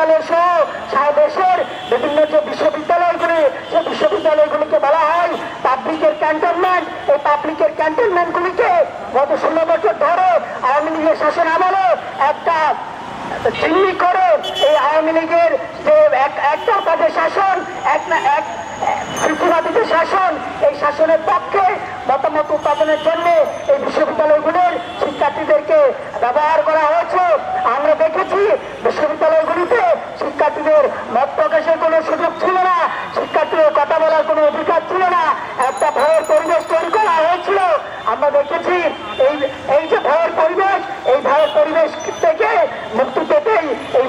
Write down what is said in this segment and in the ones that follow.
বিশ্ববিদ্যালয় সহ সারা দেশের বিভিন্ন যে বিশ্ববিদ্যালয়গুলি সেই বিশ্ববিদ্যালয়গুলিকে বলা হয় পাবলিকের ক্যান্টনমেন্ট এই পাবলিকের ক্যান্টনমেন্টগুলিকে গত ষোলো বছর ধরে আওয়ামী লীগের শাসন আমলে একটা চিহ্নি করে এই আওয়ামী লীগের যে একটা তাদের শাসন, এক না, এক শিশুবাদীদের শাসন, এই শাসনের পক্ষে মতামত উৎপাদনের জন্য এই বিশ্ববিদ্যালয়গুলির শিক্ষার্থীদেরকে ব্যবহার করা হয়েছে। আমরা দেখেছি বিশ্ববিদ্যালয়গুলিতে শিক্ষার্থীদের মত প্রকাশের কোনো সুযোগ ছিল না শিক্ষার্থীদের কথা বলার কোনো অধিকার ছিল না একটা ভয়ের পরিবেশ তৈরি করা হয়েছিল আমরা দেখেছি এই এই যে ভয়ের পরিবেশ, এই ভয়ের পরিবেশ থেকে মুক্তি পেতেই এই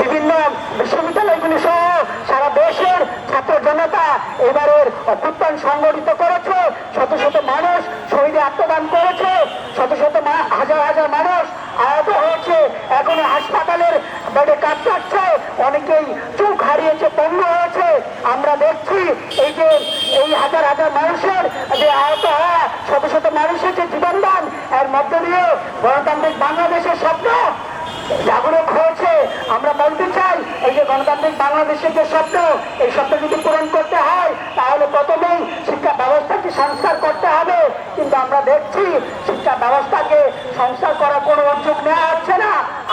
বিভিন্ন বিশ্ববিদ্যালয়গুলি সহ সারা দেশের ছাত্র জনতা এবারের অভ্যুত্থান সংগঠিত করেছে। শত শত মানুষ শহীদে আত্মদান করেছে শত শত মা- হাজার হাজার মানুষ আহত হয়েছে এখনও হাসপাতালের বেডে কাটছে অনেকেই চোখ হারিয়েছে পণ্য হয়েছে। আমরা দেখছি এই যে এই হাজার হাজার মানুষের যে আহত হওয়া, শত শত মানুষের যে জীবনদান, এর মধ্য দিয়ে গণতান্ত্রিক বাংলাদেশের স্বপ্ন জাগরুক হয়েছে। আমরা বলতে চাই, এই যে গণতান্ত্রিক বাংলাদেশের যে স্বপ্ন, এই স্বপ্ন যদি পূরণ করতে হয়, তাহলে প্রথমেই শিক্ষা ব্যবস্থাকে সংস্কার করতে হবে। কিন্তু আমরা দেখছি, শিক্ষা ব্যবস্থাকে সংস্কার করার কোনো উদ্যোগ নেওয়া হচ্ছে না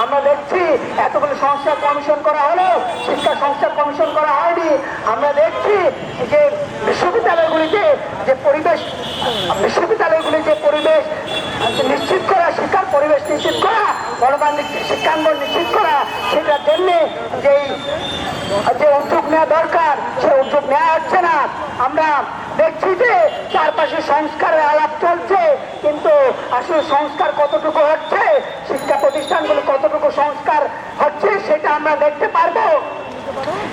আমরা দেখছি এতগুলো সংস্কার কমিশন করা হলো, শিক্ষা সংস্কার কমিশন করা হয়নি। আমরা দেখছি যে বিশ্ববিদ্যালয়গুলিতে যে পরিবেশ বিশ্ববিদ্যালয়গুলি যে পরিবেশ নিশ্চিত করা, শিক্ষার পরিবেশ নিশ্চিত করা, গণতান্ত্রিক শিক্ষাঙ্গন নিশ্চিত করা, সেটার জন্যে যেই, যে উদ্যোগ নেওয়া দরকার সে উদ্যোগ নেওয়া হচ্ছে না। আমরা দেখছি যে চারপাশে সংস্কারের আলাপ চলছে। আসলে সংস্কার কতটুকু হচ্ছে, শিক্ষা প্রতিষ্ঠানগুলো কতটুকু সংস্কার হচ্ছে সেটা আমরা দেখতে পারব।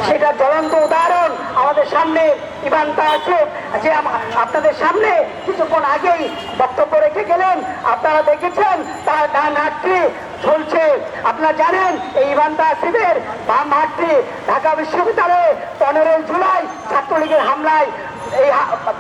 সেটা জ্বলন্ত উদাহরণ আমাদের সামনে যে আপনাদের সামনে কিছুক্ষণ আগেই বক্তব্য রেখে গেলেন। আপনারা দেখেছেন তার ডান হাতটি চলছে আপনারা জানেন, এই ইভান্তা আসিফের বাম হাতটি ঢাকা বিশ্ববিদ্যালয়ে পনেরোই জুলাই ছাত্রলীগের হামলায় এই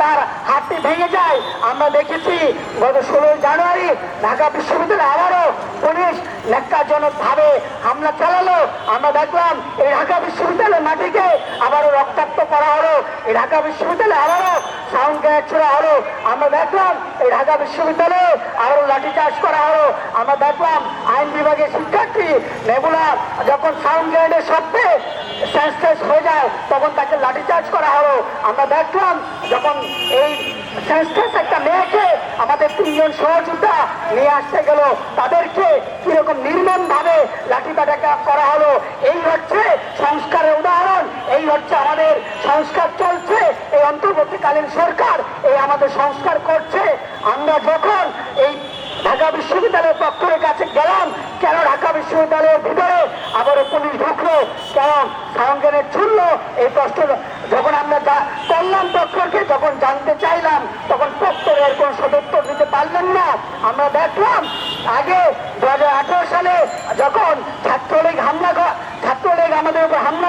তার হাতটি ভেঙে যায়। আমরা দেখেছি, গত ষোলোই জানুয়ারি ঢাকা বিশ্ববিদ্যালয়ে আবারও পুলিশ ন্যাক্কারজনক ভাবে হামলা চালালো। আমরা দেখলাম, এই ঢাকা বিশ্ববিদ্যালয়ের মাটিকে আবারও রক্তাক্ত করা হলো। এই ঢাকা বিশ্ববিদ্যালয়ে আবারও সাউন্ড গ্রেনেড ছোড়া হলো আমরা দেখলাম এই ঢাকা বিশ্ববিদ্যালয়ে আবারও লাঠিচার্জ করা হলো। আমরা দেখলাম আইন বিভাগের শিক্ষার্থী নেবুলা যখন সাউন্ড গ্রেনেডের শব্দে সেন্সলেস হয়ে যায়, তখন তাকে করা হলো। আমরা দেখলাম যখন এই সেন্সলেস একটা মেয়েকে আমাদের তিনজন সহযোদ্ধা নিয়ে আসতে গেল, তাদেরকে কীরকম নির্মম ভাবে লাঠি করা হলো, এই হচ্ছে এই হচ্ছে আমাদের সংস্কার চলছে, এই অন্তর্বর্তীকালীন সরকার এই আমাদের সংস্কার করছে। আমরা যখন এই ঢাকা বিশ্ববিদ্যালয়ের পক্ষের কাছে গেলাম, কেন ঢাকা বিশ্ববিদ্যালয়ের ভিতরে আবারও পুলিশ ঢুকলো? কেন সাউন্ডের ছুড়লো? এই প্রশ্ন যখন আমরা করলাম প্রক্টরকে যখন জানতে চাইলাম, তখন এর কোন সদুত্তর দিতে পারলেন না। আমরা দেখলাম, আগে